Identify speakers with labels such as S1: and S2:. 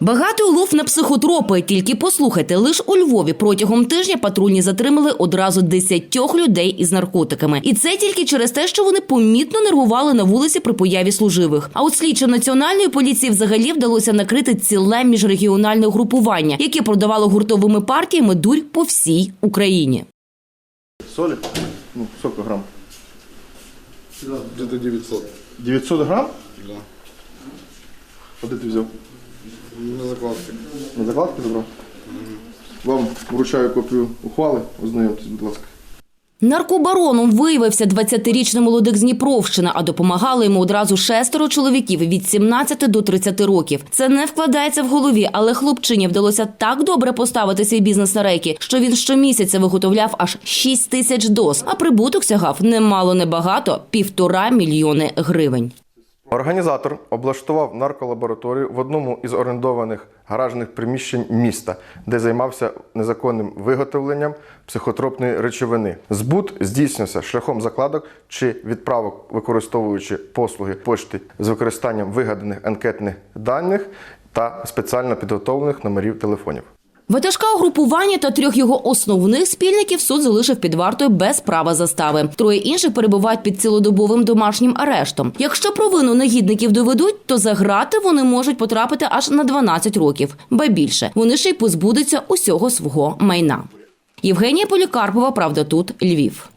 S1: Багатий улов на психотропи. Тільки послухайте, лише у Львові протягом тижня патрульні затримали одразу десятьох людей із наркотиками. І це тільки через те, що вони помітно нервували на вулиці при появі служивих. А от слідчим національної поліції взагалі вдалося накрити ціле міжрегіональне групування, яке продавало гуртовими партіями дурь по всій Україні.
S2: Соли? Ну, сколько?
S3: Где-то 900.
S2: 900 грамм?
S3: Да.
S2: А де ти взяв?
S3: На закладке.
S2: На закладки забрав? Вам вручаю копію ухвали, ознайомтесь, будь ласка.
S1: Наркобароном виявився 20-річний молодик з Дніпровщини, а допомагали йому одразу шестеро чоловіків від 17 до 30 років. Це не вкладається в голові, але хлопчині вдалося так добре поставити свій бізнес на рейки, що він щомісяця виготовляв аж 6 тисяч доз, а прибуток сягав немало небагато – півтора мільйони гривень.
S2: Організатор облаштував нарколабораторію в одному із орендованих гаражних приміщень міста, де займався незаконним виготовленням психотропної речовини. Збут здійснився шляхом закладок чи відправок, використовуючи послуги пошти з використанням вигаданих анкетних даних та спеціально підготовлених номерів телефонів.
S1: Ватажка угрупування та трьох його основних спільників суд залишив під вартою без права застави. Троє інших перебувають під цілодобовим домашнім арештом. Якщо провину негідників доведуть, то за грати вони можуть потрапити аж на 12 років. Ба більше вони ще й позбудуться усього свого майна. Євгенія Полікарпова, правда, тут Львів.